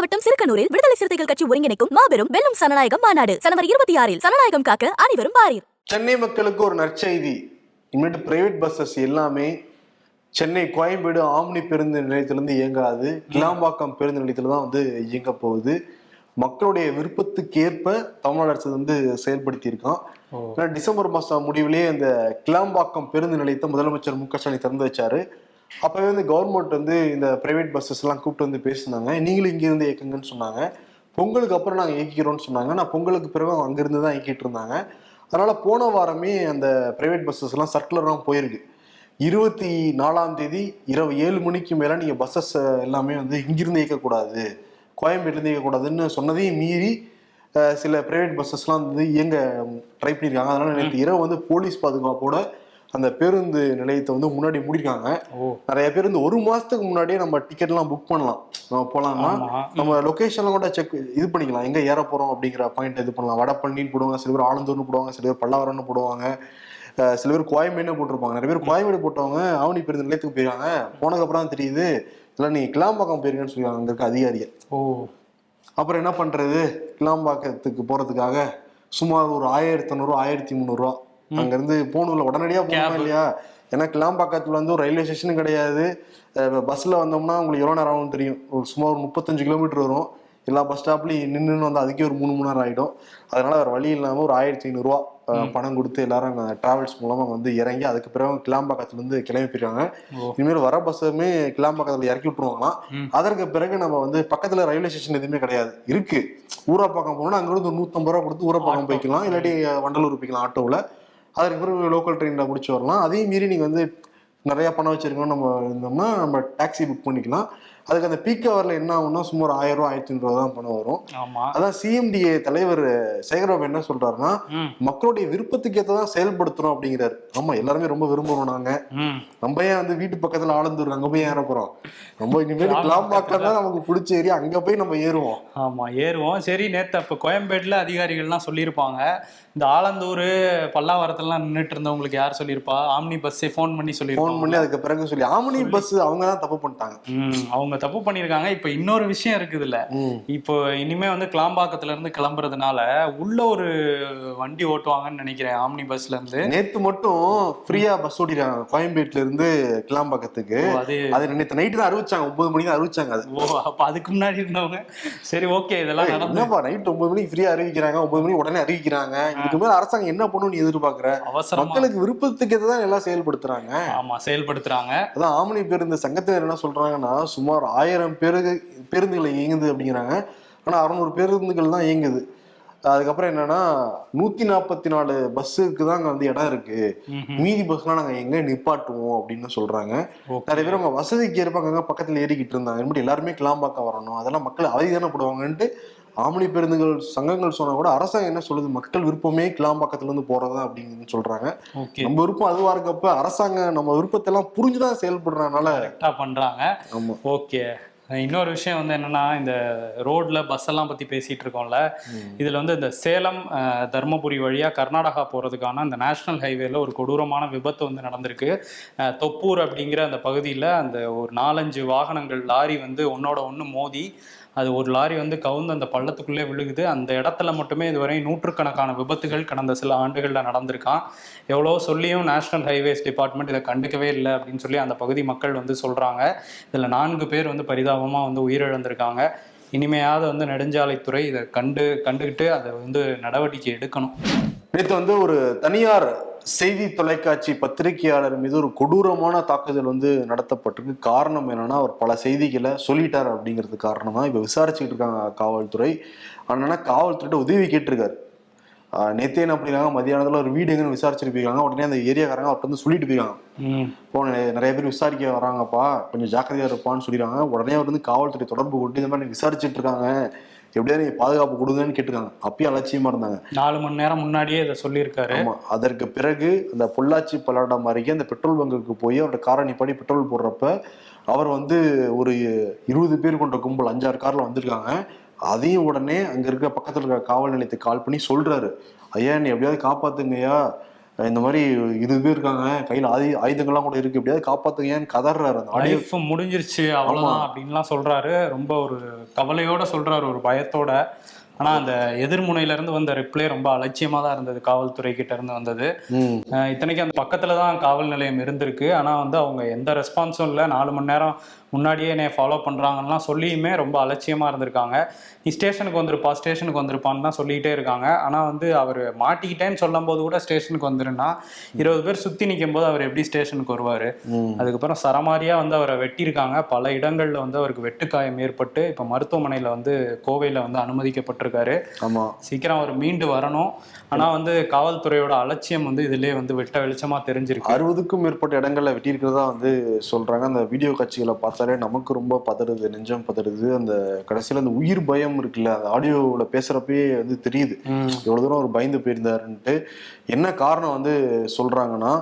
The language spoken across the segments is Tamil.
மாவட்டம் சிறுக்கனூரில் விடுதலை சிறுத்தைகள் கட்சி ஒருங்கிணைக்கும் மாபெரும் வெல்லும் சனநாயகம் மாநாடு. ஜனவரி இருபத்தி ஆறில் சனநாயகம் காக்க அனைவரும் பாரீர் சென்னை மக்களுக்கு ஒரு நற்செய்தி. இனிமேட்டு பிரைவேட் பஸ்ஸஸ் எல்லாமே சென்னை கோயம்பேடு ஆம்னி பேருந்து நிலையத்திலிருந்து இயங்காது. கிளாம்பாக்கம் பேருந்து நிலையத்துல தான் வந்து இயங்க போகுது. மக்களுடைய விருப்பத்துக்கு ஏற்ப தமிழ்நாடு அரசு வந்து செயல்படுத்தி இருக்கான் ஏன்னா டிசம்பர் மாசம் முடிவிலேயே இந்த கிளாம்பாக்கம் பேருந்து நிலையத்தை முதலமைச்சர் மு க ஸ்டாலின் திறந்து வச்சாரு. அப்போவே வந்து கவர்மெண்ட் வந்து இந்த ப்ரைவேட் பஸ்ஸஸ் எல்லாம் கூப்பிட்டு வந்து பேசினாங்க. நீங்களும் இங்கேருந்து இயக்குங்கன்னு சொன்னாங்க. பொங்கலுக்கு அப்புறம் நாங்கள் இயக்கிக்கிறோம்னு சொன்னாங்க. நான் பொங்கலுக்கு பிறகு அங்கேருந்து தான் இயக்கிட்டு இருந்தாங்க. அதனால போன வாரமே அந்த பிரைவேட் பஸ்ஸஸ் எல்லாம் சர்க்குலர்லாம் போயிருக்கு. இருபத்தி நாலாம் தேதி இரவு ஏழு மணிக்கு மேலே நீங்கள் பஸ்ஸஸ் எல்லாமே வந்து இங்கிருந்து இயக்கக்கூடாது. கோயம்பேட்டிலேருந்து இயக்கக்கூடாதுன்னு சொன்னதையும் மீறி சில பிரைவேட் பஸ்ஸஸ்லாம் வந்து இயங்க ட்ரை பண்ணியிருக்காங்க அதனால நேற்று இரவு வந்து போலீஸ் பாதுகாப்போட அந்த பேருந்து நிலையத்தை வந்து முன்னாடி மூடிருக்காங்க. நிறைய பேர் இந்த ஒரு மாசத்துக்கு முன்னாடியே நம்ம டிக்கெட்லாம் புக் பண்ணலாம். நம்ம போலாம்னா நம்ம லொகேஷன்லாம் கூட செக் இது பண்ணிக்கலாம். எங்க ஏற போறோம் அப்படிங்கிற பாயிண்ட் இது பண்ணலாம். வடபழனின்னு போடுவாங்க. சில பேர் ஆலந்தூர்னு போடுவாங்க. சில பேர் பல்லாவரம்னு போடுவாங்க. சில பேர் கோயம்பேடுன்னு போட்டிருப்பாங்க. நிறைய பேர் கோயம்பேடு போட்டவங்க ஆவணி பேருந்து நிலையத்துக்கு போயிருக்காங்க. போனதுக்கு அப்புறம் தான் தெரியுது. இதெல்லாம் நீங்க கிளாம்பாக்கம் போயிருக்கேன்னு சொல்லிருக்காங்க அங்க இருக்க அதிகாரிகள். ஓ. அப்புறம் என்ன பண்றது? கிளாம்பாக்கத்துக்கு போறதுக்காக சுமார் ஒரு ஆயிரத்தி ஐநூறு ஆயிரத்தி முந்நூறுரூவா அங்க இருந்து போகணும்ல உடனடியா போகணும். இல்லையா? ஏன்னா கிளாம்பாக்கத்துல வந்து ஒரு ரயில்வே ஸ்டேஷனும் கிடையாது. பஸ்ல வந்தோம்னா உங்களுக்கு எவ்வளவு நேரம் ஆகும்னு தெரியும்? ஒரு சுமார் ஒரு முப்பத்தஞ்சு கிலோமீட்டர் வரும். எல்லா பஸ் ஸ்டாப்லயும் நின்று வந்து அதுக்கே ஒரு மூணு மணி நேரம் ஆயிடும். அதனால வேற வழி இல்லாம ஒரு ஆயிரத்தி ஐநூறுரூவா பணம் கொடுத்து எல்லாரும் அங்க டிராவல்ஸ் மூலமா வந்து இறங்கி அதுக்கு பிறகு கிளாம்பாக்கத்துல இருந்து கிளம்பி போயிருக்காங்க. இனிமேல் வர பஸ்ஸுமே கிளாம்பாக்கத்துல இறக்கி விட்டுருவாங்களாம். அதற்கு பிறகு நம்ம வந்து பக்கத்துல ரயில்வே ஸ்டேஷன் எதுவுமே கிடையாது. இருக்கு. ஊராப்பாக்கம் போனோம்னா அங்க இருந்து ஒரு நூத்தம்பது ரூபா கொடுத்து ஊராப்பாக்கம் ஆட்டோ. போய்க்கலாம். இல்லாட்டி வண்டலூர் போய்க்கலாம் ஆட்டோவில். அதற்கு பிறகு லோக்கல் ட்ரெயினில் பிடிச்சி வரலாம். அதையும் மீறி நீங்க வந்து நிறைய பணம் வச்சிருக்கோம் நம்ம இருந்தோம்னா நம்ம டாக்ஸி புக் பண்ணிக்கலாம். அதுக்கு அந்த பீக் ஹவர்ல என்ன ஆகும்னா சுமார் ஆயிரம் ரூபா ஆயிரத்தி ஐநூறு தான் பணம் வரும். அதான் சிஎம்டிஏ தலைவர் சேகரபாபு என்ன சொல்றாருன்னா மக்களுடைய விருப்பத்துக்கு ஏற்ற தான் செயல்படுத்துறோம் அப்படிங்கிறாரு. ஆமா எல்லாருமே ரொம்ப விரும்புறோம் நாங்க. நம்ம ஏன் வந்து வீட்டு பக்கத்துல ஆலந்தூர் அங்க போய் ஏற போறோம்? நம்ம இனிமேல் கிளாம்பாக்கம் தான் நமக்கு பிடிச்ச ஏரியா அங்க போய் நம்ம ஏறுவோம். ஆமா ஏறுவோம். சரி நேத்து அப்ப கோயம்பேடுல அதிகாரிகள்லாம் சொல்லியிருப்பாங்க. இந்த ஆலந்தூர் பல்லாவரத்துலலாம் நின்றுட்டு இருந்தவங்களுக்கு யார் சொல்லியிருப்பா? ஆம்னி பஸ்ஸே ஃபோன் பண்ணி ஃபோன் சொல்லியிருப்பாங்க பண்ணி அதுக்கு பிறகு சொல்லி ஆமனி பஸ் அவங்க தான் தப்பு பண்ணிட்டாங்க. அவங்க தப்பு பண்ணியிருக்காங்க. இப்போ இன்னொரு விஷயம் இருக்குதுல்ல. ம். இப்போ இனிமே வந்து கிளாம்பாக்கத்துல இருந்து கிளம்புறதுனால உள்ள ஒரு வண்டி ஓட்டுவாங்கன்னு நினைக்கிறேன் ஆம்னி பஸ்ல இருந்து. நேத்து மட்டும் ஃப்ரீயா பஸ் ஓட்டிருக்காங்க கோயம்பேட்டுல இருந்து கிளாம்பாக்கத்துக்கு. அது அது நேத்து நைட்டு தான் அறிவிச்சாங்க. ஒன்பது மணிக்கு தான் அறிவிச்சாங்க அது. ஓ அப்ப அதுக்கு முன்னாடி இருந்தவங்க. சரி ஓகே இதெல்லாம் நடந்து. என்னப்பா நைட் ஒன்பது மணிக்கு ஃப்ரீயா அறிவிக்கிறாங்க. ஒன்பது மணி உடனே அறிவிக்கிறாங்க. இதுக்கு மேல அரசாங்கம் என்ன பண்ணும் நீ எதிர்பார்க்கற? மக்களுக்கு விருப்பத்துக்கு தான் எல்லாம் செயல்படுத்துறாங்க. ஆமா செயல்படுத்துறாங்க. அதான் ஆமணி பேருந்து சங்கத்தினர் என்ன சொல்றாங்கன்னா சுமார் ஆயிரம் பேருக்கு பேருந்துகள் இயங்குது அப்படிங்கிறாங்க. ஆனா அறுநூறு பேருந்துகள் தான் இயங்குது. அதுக்கப்புறம் என்னன்னா நூத்தி நாற்பத்தி நாலு பஸ்ஸுக்கு தான் அங்க வந்து இடம் இருக்கு. மீதி பஸ்லாம் நாங்க எங்க நிப்பாட்டுவோம் அப்படின்னு சொல்றாங்க. நிறைய பேர் அவங்க வசதிக்கு ஏற்ப அங்க பக்கத்துல ஏறிக்கிட்டு இருந்தாங்க. எப்படி எல்லாருமே கிளாம்பாக்கம் வரணும். அதெல்லாம் மக்கள் அவதி தானே போடுவாங்கன்ட்டு ஆமணி பேருந்துகள் சங்கங்கள் சொன்னா கூட அரசாங்கம் என்ன சொல்லுது? மக்கள் விருப்பமே கிளாம்பாக்கத்துல இருந்து போறதா அப்படின்னு சொல்றாங்க. நம்ம விருப்பம் அதுவா இருக்கப்ப அரசாங்கம் நம்ம விருப்பத்தை எல்லாம் புரிஞ்சுதான் செயல்படுறதுனால பண்றாங்க. ஆமா. ஓகே. இன்னொரு விஷயம் வந்து என்னன்னா இந்த ரோட்ல பஸ் எல்லாம் பத்தி பேசிட்டு இருக்கோம்ல. இதுல வந்து இந்த சேலம் தர்மபுரி வழியா கர்நாடகா போறதுக்கான அந்த நேஷனல் ஹைவேல ஒரு கொடூரமான விபத்து வந்து நடந்திருக்கு. தொப்பூர் அப்படிங்கிற அந்த பகுதியில் அந்த ஒரு நாலஞ்சு வாகனங்கள் லாரி வந்து ஒன்னோட ஒன்று மோதி அது ஒரு லாரி வந்து கவுந்து அந்த பள்ளத்துக்குள்ளே விழுகுது. அந்த இடத்துல மட்டுமே இதுவரை நூற்றுக்கணக்கான விபத்துகள் கடந்த சில ஆண்டுகளில் நடந்திருக்கான். எவ்வளோ சொல்லியும் நேஷனல் ஹைவேஸ் டிபார்ட்மெண்ட் இதை கண்டுக்கவே இல்லை அப்படின்னு சொல்லி அந்த பகுதி மக்கள் வந்து சொல்கிறாங்க இதில் நான்கு பேர் வந்து பரிதாபமாக வந்து உயிரிழந்திருக்காங்க. இனிமையாவது வந்து நெடுஞ்சாலைத்துறை இதை கண்டு கண்டுக்கிட்டு அதை வந்து நடவடிக்கை எடுக்கணும். நேற்று வந்து ஒரு தனியார் செய்தி தொலைக்காட்சி பத்திரிகையாளர் மீது ஒரு கொடூரமான தாக்குதல் வந்து நடத்தப்பட்டிருக்கு. காரணம் என்னன்னா அவர் பல செய்திகளை சொல்லிட்டார் அப்படிங்கிறது காரணம் தான் இப்போ விசாரிச்சுக்கிட்டு இருக்காங்க காவல்துறை. ஆனால் காவல்துறையிட்ட உதவி கேட்டிருக்காரு. நேத்தே என்ன பண்ணிருக்காங்க? மதியானத்துல ஒரு வீடு எங்கன்னு விசாரிச்சுட்டு போயிருக்காங்க. உடனே அந்த ஏரியாக்காரங்க அவர்கிட்ட வந்து சொல்லிட்டு போயிருக்காங்க. இப்போ நிறைய- பேர் விசாரிக்க வராங்கப்பா. கொஞ்சம் ஜாக்கிரதையா இருப்பான்னு சொல்லிடுறாங்க உடனே அவர் வந்து காவல்துறை தொடர்பு கொண்டு இந்த மாதிரி விசாரிச்சுட்டு இருக்காங்க. எப்படியாவது நீங்க பாதுகாப்பு கொடுங்கன்னு கேட்டிருக்காங்க. அப்பயும் அலட்சியமா இருந்தாங்க. நாலு மணி நேரம் முன்னாடியே இதை சொல்லியிருக்காரு. ஆமா அதற்கு பிறகு அந்த பொள்ளாச்சி பல்லடம் அருகே அந்த பெட்ரோல் பங்குக்கு போய் அவரோட காரை நிப்பாடி பெட்ரோல் போடுறப்ப அவர் வந்து ஒரு இருபது பேர் கொண்ட கும்பல் அஞ்சாறு கார்ல வந்திருக்காங்க. அதையும் உடனே அங்க இருக்க பக்கத்துல இருக்க காவல் நிலையத்துக்கு கால் பண்ணி சொல்றாரு. ஐயா நீ எப்படியாவது காப்பாத்துங்கய்யா. இந்த மாதிரி இருபது பேர் இருக்காங்க. கையில ஆயு ஆயுதங்கள்லாம் கூட இருக்கு. எப்படியாவது காப்பாத்துங்கன்னு கதறாரு அந்த லைஃப் முடிஞ்சிருச்சு அவ்வளவுதான் அப்படின்லாம் சொல்றாரு. ரொம்ப ஒரு கவலையோட சொல்றாரு ஒரு பயத்தோட. ஆனா அந்த எதிர்முனையில இருந்து வந்த ரிப்ளை ரொம்ப அலட்சியமா தான் இருந்தது. காவல்துறை கிட்ட இருந்து வந்தது இத்தனைக்கும் அந்த பக்கத்துல தான் காவல் நிலையம் இருந்திருக்கு. ஆனா வந்து அவங்க எந்த ரெஸ்பான்ஸும் இல்லை. நாலு மணி நேரம் முன்னாடியே என்னை ஃபாலோ பண்றாங்கலாம் சொல்லியுமே ரொம்ப அலட்சியமா இருந்திருக்காங்க. நீ ஸ்டேஷனுக்கு வந்திருப்பா ஸ்டேஷனுக்கு வந்திருப்பான்னு தான் சொல்லிக்கிட்டே இருக்காங்க. ஆனா வந்து அவர் மாட்டிக்கிட்டேன்னு சொல்லும் போது கூட ஸ்டேஷனுக்கு வந்துருன்னா இருபது பேர் சுத்தி நிற்கும் போது அவர் எப்படி ஸ்டேஷனுக்கு வருவாரு? அதுக்கப்புறம் சரமாரியா வந்து அவரை வெட்டியிருக்காங்க. பல இடங்கள்ல வந்து அவருக்கு வெட்டுக்காயம் ஏற்பட்டு இப்ப மருத்துவமனையில வந்து கோவையில வந்து அனுமதிக்கப்பட்டிருக்காரு ஆமா. சீக்கிரம் அவர் மீண்டு வரணும். ஆனா வந்து காவல்துறையோட அலட்சியம் வந்து இதுலயே வந்து வெட்ட வெளிச்சமா தெரிஞ்சிருக்கு. அறுபதுக்கும் மேற்பட்ட இடங்கள்ல வெட்டி இருக்கிறதா வந்து சொல்றாங்க. அந்த வீடியோ காட்சிகளை பார்த்தாலே நமக்கு ரொம்ப பதறுது நெஞ்சம் பதறுது. அந்த கடைசியில அந்த உயிர் பயம் இருக்குல்ல அந்த ஆடியோவில் பேசுறப்பயே வந்து தெரியுது. எவ்வளவு தூரம் அவர் பயந்து போயிருந்தாருன்ட்டு என்ன காரணம் வந்து சொல்றாங்கன்னா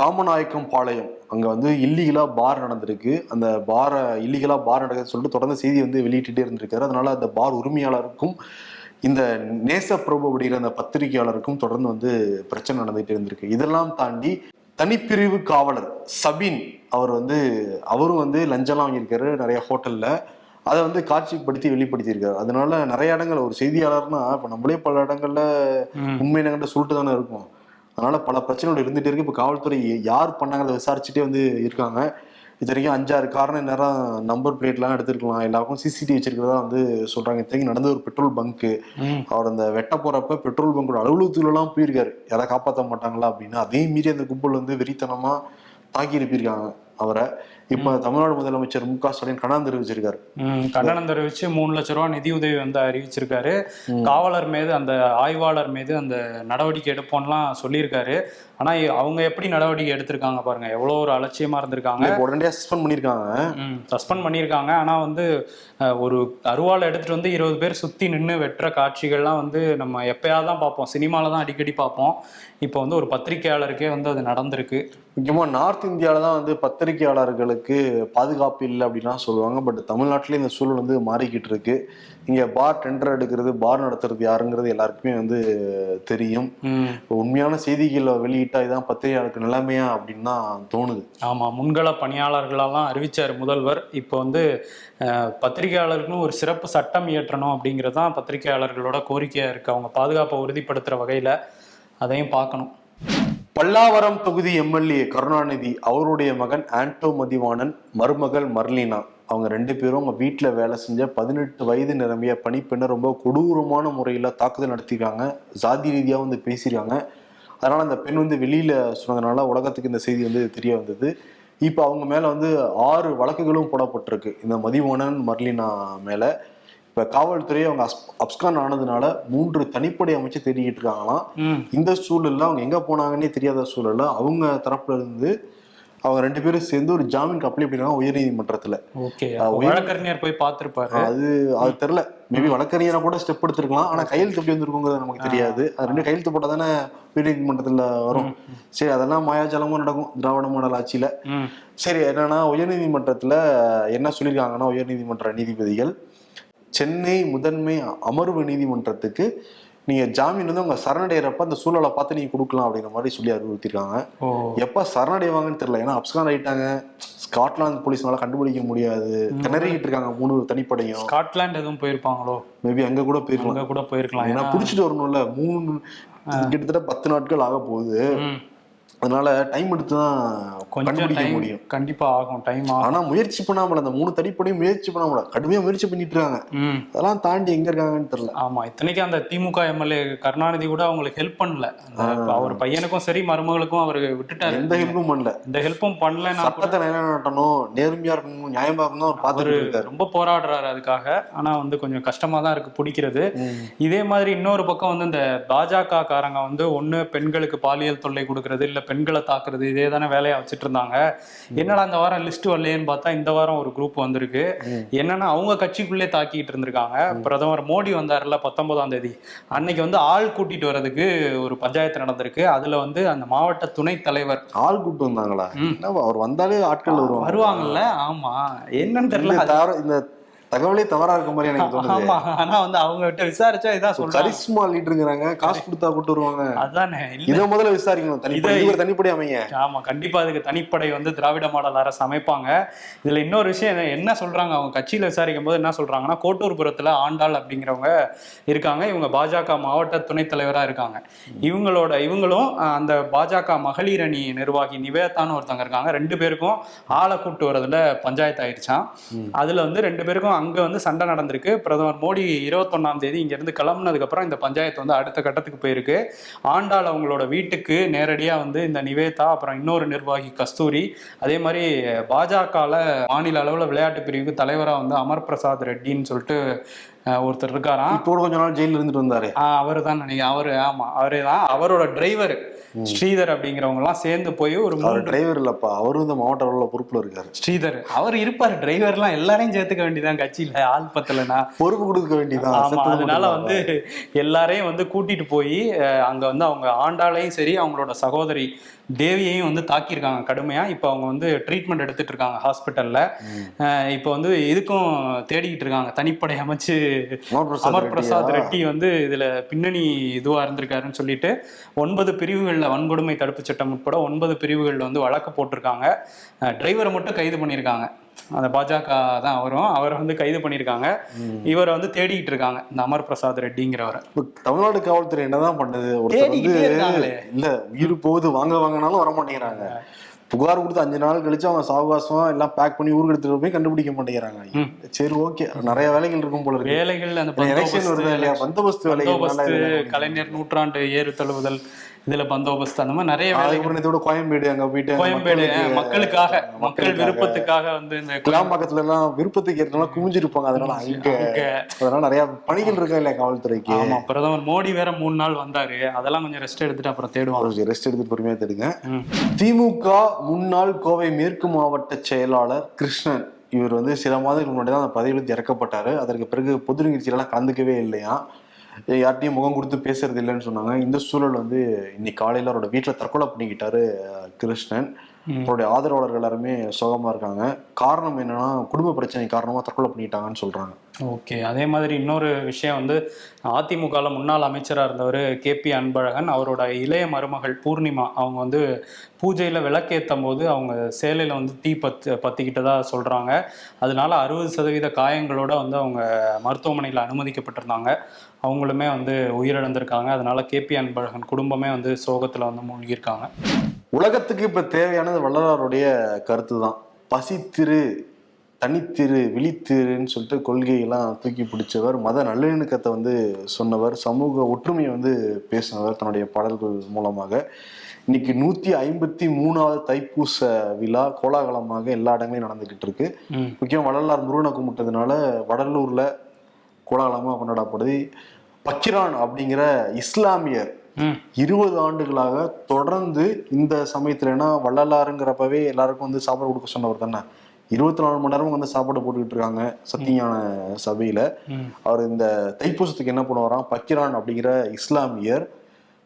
காமநாயக்கம் பாளையம். அங்க வந்து இல்லீகலா பார் நடந்திருக்கு. அந்த பாரை இல்லீகலா பார் நடக்குதுன்னு சொல்லிட்டு தொடர்ந்து செய்தி வந்து வெளியிட்டுட்டே இருந்திருக்காரு. அதனால அந்த பார் உரிமையாளருக்கும் இந்த நேசப்பிரபு அப்படிங்கிற அந்த பத்திரிகையாளருக்கும் தொடர்ந்து வந்து பிரச்சனை நடந்துகிட்டே இருந்திருக்கு. இதெல்லாம் தாண்டி தனிப்பிரிவு காவலர் சபின் அவர் வந்து அவரும் வந்து லஞ்சம்லாம் வாங்கியிருக்காரு நிறைய ஹோட்டல்ல. அதை வந்து காட்சிப்படுத்தி வெளிப்படுத்தியிருக்காரு. அதனால நிறைய இடங்கள் ஒரு செய்தியாளர்னா இப்ப நம்மளே பல இடங்கள்ல. உண்மை என்னங்கிட்ட சொல்லிட்டு தானே இருக்கும். அதனால பல பிரச்சனைகள் இருந்துட்டே இருக்கு. இப்ப காவல்துறை யார் பண்ணாங்கிறத விசாரிச்சுட்டே வந்து இருக்காங்க. இது வரைக்கும் அஞ்சாறு காரணம் நேரம் நம்பர் பிளேட்லாம் எடுத்திருக்கலாம். எல்லாருக்கும் சிசிடிவி வச்சிருக்கிறதா வந்து சொல்றாங்க. இத்தனைக்கும் நடந்த ஒரு பெட்ரோல் பங்க்கு. அவர் அந்த வெட்ட போறப்ப பெட்ரோல் பங்கோட அலுவலகத்துல எல்லாம் போயிருக்காரு. யாராவது காப்பாற்ற மாட்டாங்களா அப்படின்னு. அதையும் மீறி அந்த கும்பல் வந்து வெறித்தனமா தாக்கி அனுப்பியிருக்காங்க அவரை. இப்ப தமிழ்நாடு முதலமைச்சர் மு க ஸ்டாலின் கடாந்து தெரிவிச்சிருக்காரு. கண்டனம் தெரிவிச்சு மூணு லட்ச ரூபா நிதி உதவி வந்து அறிவிச்சிருக்காரு. காவலர் மீது அந்த ஆய்வாளர் மீது அந்த நடவடிக்கை எடுப்போம்லாம் சொல்லியிருக்காரு. ஆனா அவங்க எப்படி நடவடிக்கை எடுத்திருக்காங்க பாருங்க. எவ்வளவு ஒரு அலட்சியமா இருந்திருக்காங்க. இப்ப உடனடியா சஸ்பெண்ட் பண்ணிருக்காங்க சஸ்பெண்ட் பண்ணியிருக்காங்க. ஆனா வந்து ஒரு அருவாள் எடுத்துட்டு வந்து இருபது பேர் சுத்தி நின்று வெட்டுற காட்சிகள்லாம் வந்து நம்ம எப்பயாவது தான் பார்ப்போம். சினிமால தான் அடிக்கடி பார்ப்போம். இப்போ வந்து ஒரு பத்திரிகையாளருக்கே வந்து அது நடந்திருக்கு. முக்கியமா நார்த் இந்தியால தான் வந்து பத்திரிகையாளர்களுக்கு பாதுகாப்பு இல்லை அப்படின்லாம் சொல்லுவாங்க. பட் தமிழ்நாட்டிலே இந்த சூழல் வந்து மாறிக்கிட்டு இருக்கு. இங்க பார் டெண்டர் எடுக்கிறது பார் நடத்துறது யாருங்கிறது எல்லாருக்குமே வந்து தெரியும். உண்மையான செய்திகளை வெளியிட்டா இதான் பத்திரிகையாளருக்கு நிலைமையா அப்படின்னு தான் தோணுது. ஆமா முன்கள பணியாளர்களெல்லாம் அறிவிச்சார் முதல்வர். இப்போ வந்து அஹ், பத்திரிகையாளர்களுக்கும் ஒரு சிறப்பு சட்டம் இயற்றணும் அப்படிங்கிறது தான் பத்திரிகையாளர்களோட கோரிக்கையா இருக்கு. அவங்க பாதுகாப்பை உறுதிப்படுத்துற வகையில அதையும் பார்க்கணும். பல்லாவரம் தொகுதி எம்எல்ஏ கருணாநிதி அவருடைய மகன் ஆண்டோ மதிவாணன் மருமகள் மர்லினா அவங்க ரெண்டு பேரும் அவங்க வீட்டில் வேலை செஞ்ச பதினெட்டு வயது நிரம்பிய பணிப்பெண்ணை ரொம்ப கொடூரமான முறையில் தாக்குதல் நடத்திருக்காங்க ஜாதி ரீதியாக வந்து பேசியிருக்காங்க. அதனால் அந்த பெண் வந்து வெளியில் சொன்னதுனால உலகத்துக்கு இந்த செய்தி வந்து தெரிய வந்தது. இப்போ அவங்க மேலே வந்து ஆறு வழக்குகளும் போடப்பட்டிருக்கு. இந்த மதிவாணன் மர்லினா மேலே. இப்ப காவல்துறை அவங்க அப்ஸ்கான் ஆனதுனால மூன்று தனிப்படை அமைச்சு தேடிக்கிட்டு இருக்காங்களாம். இந்த சூழல்ல அவங்க எங்க போனாங்கன்னே தெரியாத சூழல்ல அவங்க தரப்புல இருந்து அவங்க ரெண்டு பேரும் சேர்ந்து ஒரு ஜாமீனுக்கு அப்ளை பண்ணிருக்காங்க உயர்நீதிமன்றத்துல ஓகே. அஹ், உயர்- வழக்கறிஞர் போய் பார்த்திருப்பாரு. அது அது தெரியல. மேபி வழக்கறிஞரை கூட ஸ்டெப் எடுத்திருக்கலாம். ஆனா கையெழுத்து எப்படி வந்திருக்குங்கிறது நமக்கு தெரியாது. அது ரெண்டு கையெழுத்து போட்டா தானே உயர்நீதிமன்றத்துல வரும். சரி அதெல்லாம் மாயாஜலமும் நடக்கும். திராவிட மாடல் ஆட்சியில. சரி என்னன்னா உயர்நீதிமன்றத்துல என்ன சொல்லியிருக்காங்கன்னா உயர்நீதிமன்ற நீதிபதிகள்? சென்னை முதன்மை அமர்வு நீதிமன்றத்துக்கு நீங்க ஜாமீன் வந்து உங்க சரணடைகிறப்ப அந்த சூழலை பார்த்து நீங்க கொடுக்கலாம் அப்படிங்கிற மாதிரி சொல்லி அறிவுறுத்திருக்காங்க. எப்ப சரணடைவாங்கன்னு தெரியல. ஏன்னா அப்ஸ்கான் ஆயிட்டாங்க. ஸ்காட்லாந்து போலீஸ்னால கண்டுபிடிக்க முடியாது. திணறிக்கிட்டு இருக்காங்க மூணு தனிப்படையும். ஸ்காட்லாந்து எதுவும் போயிருப்பாங்களோ? மேபி அங்க கூட போயிருக்கலாம். அங்க கூட போயிருக்கலாம். ஏன்னா புடிச்சிட்டு வரணும்ல. மூணு கிட்டத்தட்ட பத்து நாட்கள் ஆக போகுது. அதனால டைம் எடுத்து தான் கொஞ்சம் கண்டுபிடிக்க முடியும். கண்டிப்பா ஆகும் டைம் ஆகும். ஆனா முயற்சி பண்ணாமல அந்த மூணு தடிப்படையும் முயற்சி பண்ணாமல கடுமையா முயற்சி பண்ணிட்டு இருக்காங்க. அதெல்லாம் தாண்டி எங்க இருக்காங்கன்னு தெரியல. ஆமா இத்தனைக்கும் அந்த திமுக எம்எல்ஏ கருணாநிதி கூட அவங்களுக்கு ஹெல்ப் பண்ணல. அவர் பையனுக்கும் சரி மருமகளுக்கும் அவர் விட்டுட்டாரு. எந்த ஹெல்ப்பும் பண்ணல. இந்த ஹெல்ப்பும் பண்ணலன்னா கூட சட்டத்தை நிலைநாட்டணும் நேர்மையா இருக்கணும் நியாயமா இருக்கணும் அவர் பார்த்துட்டு ரொம்ப போராடுறாரு அதுக்காக. ஆனா வந்து கொஞ்சம் கஷ்டமா தான் இருக்கு பிடிக்கிறது. இதே மாதிரி இன்னொரு பக்கம் வந்து இந்த பாஜக காரங்க வந்து ஒண்ணு பெண்களுக்கு பாலியல் தொல்லை கொடுக்கறது இல்ல பெண்களை தாக்குறது இதே தானே வேலையா வச்சுட்டு இருந்தாங்க. என்னடா இந்த வாரம் லிஸ்ட் வரலையேன்னு பார்த்தா இந்த வாரம் ஒரு குரூப் வந்திருக்கு. என்னன்னா அவங்க கட்சிக்குள்ளே தாக்கிட்டு இருந்திருக்காங்க. பிரதமர் மோடி வந்தாருல பத்தொன்பதாம் தேதி. அன்னைக்கு வந்து ஆள் கூட்டிட்டு வர்றதுக்கு ஒரு பஞ்சாயத்து நடந்திருக்கு. அதுல வந்து அந்த மாவட்ட துணைத் தலைவர் ஆள் கூப்பிட்டு வந்தாங்களா? அவர் வந்தாலே ஆட்கள் வருவாங்க. வருவாங்கல்ல? ஆமா. என்னன்னு தெரியல. இந்த தகவலே தவறா இருக்க மாதிரி எனக்கு தோணுது. ஆமா. ஆனா வந்து அவங்க கிட்ட விசாரிச்சா இதான் சொல்றாங்க. கரிஸ்மா லீடருங்கிறாங்க காசு கொடுத்தா கூட்டு வருவாங்க. அதானே இதை முதல்ல விசாரிக்கணும். தனிப்படை ஒரு தனிப்படை அமைங்க. ஆமா கண்டிப்பா அதுக்கு தனிப்படை வந்து திராவிட மாடல் அரசு அமைப்பாங்க. இதுல இன்னொரு விஷயம் என்ன- சொல்றாங்க? அவங்க கட்சியில விசாரிக்கும் போது என்ன சொல்றாங்கன்னா கோட்டூர்புரத்துல ஆண்டாள் அப்படிங்கிறவங்க இருக்காங்க. இவங்க பாஜக மாவட்ட துணைத் தலைவரா இருக்காங்க. இவங்களோட இவங்களும் அந்த பாஜக மகளிர் அணி நிர்வாகி நிவேதான்னு ஒருத்தவங்க இருக்காங்க. ரெண்டு பேருக்கும் ஆளை கூட்டு வரதுல பஞ்சாயத்து ஆயிடுச்சான் அதுல வந்து ரெண்டு பேருக்கும் அங்க வந்து சண்டை நடந்திருக்கு. பிரதமர் மோடி இருபத்தொன்னாம் தேதி இங்க இருந்து கிளம்புனதுக்கு அப்புறம் இந்த பஞ்சாயத்து வந்து அடுத்த கட்டத்துக்கு போயிருக்கு. ஆண்டாள் அவங்களோட வீட்டுக்கு நேரடியா வந்து இந்த நிவேதா அப்புறம் இன்னொரு நிர்வாகி கஸ்தூரி அதே மாதிரி பாஜகல மாநில அளவுல விளையாட்டு பிரிவுக்கு தலைவரா வந்து அமர் பிரசாத் ரெட்டின்னு சொல்லிட்டு ஒருத்தர் இருக்காராம். இப்போ கொஞ்ச நாள் ஜெயில இருந்துட்டு வந்தாரு. அவர் தான் நினைக்கிறேன். அவரு ஆமா அவரே தான் அவரோட டிரைவர் ஸ்ரீதர் அப்படிங்கிறவங்க எல்லாம் சேர்ந்து போய் ஒரு மூணு டிரைவர் இல்லப்பா. அவரும் இந்த மாவட்ட அளவுல பொறுப்புல இருக்காரு. ஸ்ரீதர். அவர் இருப்பாரு. டிரைவர்லாம் எல்லாரையும் சேர்த்துக்க வேண்டியதான் கட்சியில. ஆள் பத்தலனா பொறுப்பு கொடுக்க வேண்டியதான் ஆமா அதனால வந்து எல்லாரையும் வந்து கூட்டிட்டு போய் அங்க வந்து அவங்க ஆண்டாளையும் சரி அவங்களோட சகோதரி தேவியையும் வந்து தாக்கியிருக்காங்க கடுமையா. இப்போ அவங்க வந்து ட்ரீட்மெண்ட் எடுத்துட்டு இருக்காங்க ஹாஸ்பிட்டல்ல இப்போ வந்து இதுக்கும் தேடிக்கிட்டு இருக்காங்க தனிப்படை அமைச்சு அமர் பிரசாத்? ரெட்டி வந்து இதுல பின்னணி இதுவா இருந்திருக்காருன்னு சொல்லிட்டு ஒன்பது பிரிவுகள்ல வன்கொடுமை தடுப்பு சட்டம் உட்பட ஒன்பது பிரிவுகள்ல வந்து வழக்கு போட்டிருக்காங்க. டிரைவரை மட்டும் கைது பண்ணியிருக்காங்க. அந்த பாஜக தான் அவரும். அவரை வந்து கைது பண்ணியிருக்காங்க. இவரை வந்து தேடிட்டு இருக்காங்க. இந்த அமர் பிரசாத் ரெட்டிங்கிறவரை. தமிழ்நாடு காவல்துறை என்னதான் பண்ணுது. இல்ல உயிர் போகுது வாங்க வாங்கினாலும் வர மாட்டேங்கிறாங்க. புகார் கொடுத்து அஞ்சு நாள் கழிச்சு அவங்க சாவகாசமா எல்லாம் பேக் பண்ணி ஊருக்கு எடுத்துட்டு போய் கண்டுபிடிக்க மாட்டேங்கிறாங்க. சரி ஓகே நிறைய வேலைகள் இருக்கும் போல இருக்கு. வேலைகள் அந்த எலெக்ஷன் வருது இல்லையா? பந்தோபஸ்து வேலைகள் கலைஞர் நூற்றாண்டு ஏறு தழுவுதல் இதுல பந்தோபஸ்து அந்த மாதிரி நிறைய இதோட கோயம்பேடு அங்க போயிட்டு கோயம்பேடு மக்களுக்கு- மக்களுக்காக மக்கள். விருப்பத்துக்காக வந்து இந்த கிளாம்பாக்கத்துல எல்லாம் விருப்பத்துக்கு ஏற்றனால குமிஞ்சிருப்பாங்க அதனால அங்க அதனால நிறைய பணிகள் இருக்கா இல்லையா காவல்துறைக்கு? ஆமா பிரதமர் மோடி வேற மூணு நாள் வந்தாரு. அதெல்லாம் கொஞ்சம் ரெஸ்ட் எடுத்துட்டு அப்புறம் தேடுவாங்க. ரெஸ்ட் எடுத்து பொறுமையா தெரியுங்க ம். திமுக முன்னாள் கோவை மேற்கு மாவட்ட செயலாளர் கிருஷ்ணன். இவர் வந்து சில மாதங்களுக்கு முன்னாடி தான் அந்த பதவியிலிருந்து இறக்கப்பட்டாரு. அதற்கு பிறகு பொது நிகழ்ச்சியெல்லாம் கலந்துக்கவே இல்லையா யார்ட்டையும் முகம் கொடுத்து பேசுறது இல்லைன்னு சொன்னாங்க. இந்த சூழல் வந்து இன்னைக்கு காலையில் அவரோட வீட்டில் தற்கொலை பண்ணிக்கிட்டாரு கிருஷ்ணன். அவருடைய ஆதரவாளர்கள் எல்லாருமே சோகமா இருக்காங்க. காரணம் என்னன்னா குடும்ப பிரச்சனை காரணமா தற்கொலை பண்ணிட்டாங்கன்னு சொல்றாங்க. ஓகே. அதே மாதிரி இன்னொரு விஷயம் வந்து அதிமுகவில் முன்னாள் அமைச்சராக இருந்தவர் கேபி அன்பழகன் அவரோட இளைய மருமகள் பூர்ணிமா அவங்க வந்து பூஜையில் விளக்கேற்றும் போது அவங்க சேலையில் வந்து தீ பத்து பற்றிக்கிட்டதா சொல்கிறாங்க அதனால அறுபது சதவீத காயங்களோட வந்து அவங்க மருத்துவமனையில் அனுமதிக்கப்பட்டிருந்தாங்க. அவங்களுமே வந்து உயிரிழந்திருக்காங்க. அதனால கேபி அன்பழகன் குடும்பமே வந்து சோகத்தில் வந்து மூழ்கியிருக்காங்க. உலகத்துக்கு இப்ப தேவையானது வள்ளலாருடைய கருத்து தான் பசித்திரு தனித்திரு விழித்திருன்னு சொல்லிட்டு கொள்கையெல்லாம் தூக்கி பிடிச்சவர் மத நல்லிணக்கத்தை வந்து சொன்னவர் சமூக ஒற்றுமையை வந்து பேசினவர் தன்னுடைய பாடல்கள் மூலமாக. இன்னைக்கு நூத்தி ஐம்பத்தி மூணாவது தைப்பூச விழா கோலாகலமாக எல்லா இடங்களையும் நடந்துகிட்டு இருக்கு. முக்கியம் வள்ளலார் முருகனை கும்பிட்டதுனால வடலூர்ல கோலாகலமா கொண்டாடப்படுது. பக்கிரான் அப்படிங்கிற இஸ்லாமியர் இருபது ஆண்டுகளாக தொடர்ந்து இந்த சமயத்துல ஏன்னா வள்ளலாருங்கிறப்பவே எல்லாருக்கும் வந்து சாப்பாடு கொடுக்க சொன்னவர் தானே. இருபத்தி நாலு மணி நேரமும் வந்து சாப்பாடு போட்டுக்கிட்டு இருக்காங்க சத்தியான சபையில. அவர் இந்த தைப்பூசத்துக்கு என்ன பண்ணுவாராம்? பக்கிரான் அப்படிங்கிற இஸ்லாமியர்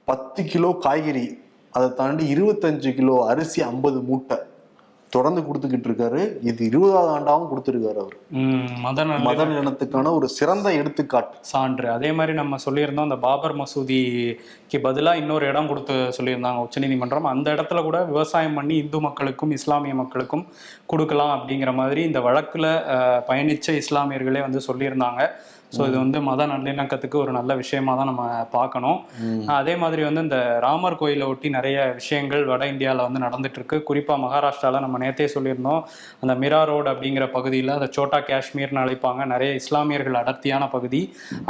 பத்து கிலோ காய்கறி அதை தாண்டி இருபத்தஞ்சு கிலோ அரிசி ஐம்பது மூட்டை. தொடர்ந்து கொடுத்துக்கிட்டு இருக்காரு. இது இருபதாவது ஆண்டாவும் கொடுத்துருக்காரு அவர். மத மத நிலத்துக்கான ஒரு சிறந்த எடுத்துக்காட்டு. சான்று. அதே மாதிரி நம்ம சொல்லியிருந்தோம் அந்த பாபர் மசூதிக்கு பதிலாக இன்னொரு இடம் கொடுத்து சொல்லியிருந்தாங்க உச்சநீதிமன்றம். அந்த இடத்துல கூட விவசாயம் பண்ணி இந்து மக்களுக்கும் இஸ்லாமிய மக்களுக்கும் கொடுக்கலாம் அப்படிங்கிற மாதிரி இந்த வழக்குல பயணிச்ச இஸ்லாமியர்களே வந்து சொல்லியிருந்தாங்க. ஸோ இது வந்து மத நல்லிணக்கத்துக்கு ஒரு நல்ல விஷயமா தான் நம்ம பார்க்கணும். அதே மாதிரி வந்து இந்த ராமர் கோயிலை ஒட்டி நிறைய விஷயங்கள் வட இந்தியாவில் வந்து நடந்துட்டு இருக்கு குறிப்பாக மகாராஷ்டிராவில் நம்ம நேத்தே சொல்லியிருந்தோம். அந்த மிரா ரோடு அப்படிங்கிற பகுதியில் அந்த சோட்டா காஷ்மீர்னு அழைப்பாங்க. நிறைய இஸ்லாமியர்கள் அடர்த்தியான பகுதி.